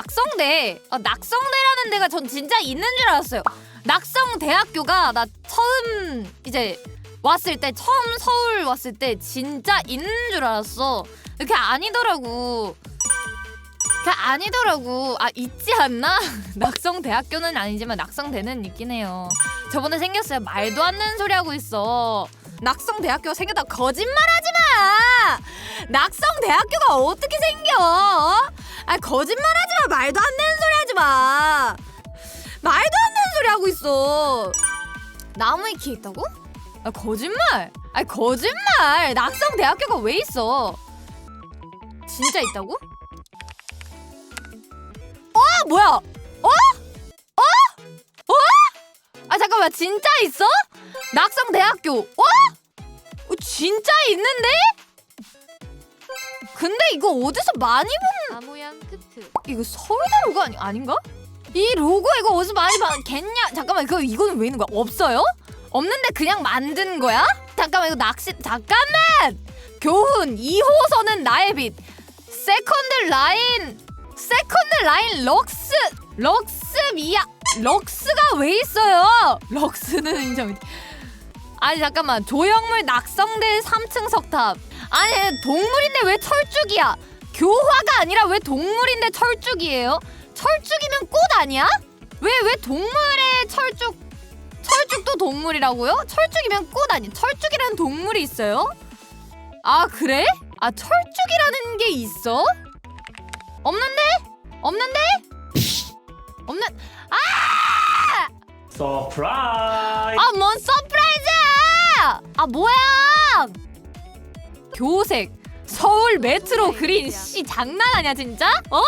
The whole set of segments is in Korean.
낙성대 아, 낙성대라는 데가 전 진짜 있는 줄 알았어요. 낙성대학교가 나 처음 이제 왔을 때 처음 서울 왔을 때 진짜 있는 줄 알았어. 그게 아니더라고. 그게 아니더라고. 아 있지 않나? 낙성대학교는 아니지만 낙성대는 있긴 해요. 저번에 생겼어요. 말도 안 되는 소리 하고 있어. 낙성대학교 생겼다 거짓말하지 마. 낙성 대학교가 어떻게 생겨? 어? 아 거짓말하지 마. 말도 안 되는 소리 하지 마. 말도 안 되는 소리 하고 있어. 나무에 키 있다고? 아 거짓말. 아 거짓말. 낙성 대학교가 왜 있어? 진짜 있다고? 어 뭐야? 어? 어? 어? 아 잠깐만 진짜 있어? 낙성 대학교. 어? 어 진짜 있는데? 근데 이거 어디서 많이 본 나무양 크트 이거 서울대 로고 아니, 아닌가? 이 로고 이거 어디서 많이 봤겠냐? 잠깐만 그 이거는 왜 있는 거야? 없어요? 없는데 그냥 만든 거야? 잠깐만 이거 낚시 잠깐만 교훈 2호선은 나의 빛 세컨드 라인 세컨드 라인 럭스 럭스 미야 럭스가 왜 있어요? 럭스는 인정 아니 잠깐만 조형물 낙성대 3층 석탑 아니 동물인데 왜 철쭉이야 교화가 아니라 왜 동물인데 철쭉이에요? 철쭉이면 꽃 아니야? 왜 왜 동물의 철쭉 철쭉도 동물이라고요? 철쭉이면 꽃 아니? 철쭉이라는 동물이 있어요? 아 그래? 아 철쭉이라는 게 있어? 없는데? 없는데? 없는 서프라이즈 아 뭔 서프라이즈야! 아 뭐야? 교색 서울 메트로 그린 씨 장난하냐 진짜? 어?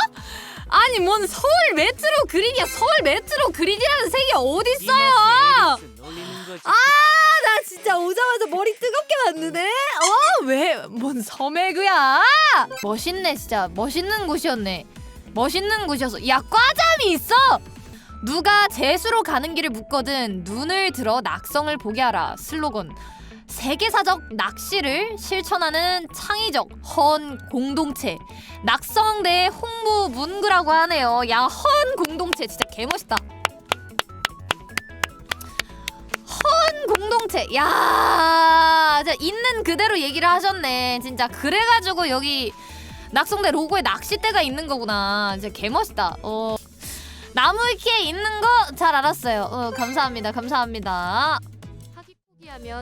아니 뭔 서울 메트로 그린이야 서울 메트로 그린이라는 색이 어딨어요? 아나 진짜 오자마자 머리 뜨겁게 만드네. 어 왜? 뭔 섬에그야? 멋있네 진짜 멋있는 곳이었네. 멋있는 곳이었어. 야 과잠이 있어. 누가 재수로 가는 길을 묻거든 눈을 들어 낙성을 보게 하라 슬로건 세계사적 낚시를 실천하는 창의적 헌 공동체. 낙성대 홍보 문구라고 하네요. 야 헌 공동체 진짜 개멋있다. 헌 공동체. 야 진짜 있는 그대로 얘기를 하셨네. 진짜 그래가지고 여기 낙성대 로고에 낚싯대가 있는 거구나. 진짜 개멋있다. 어 나무 위키에 있는 거 잘 알았어요. 어, 감사합니다. 감사합니다. 하기 포기하면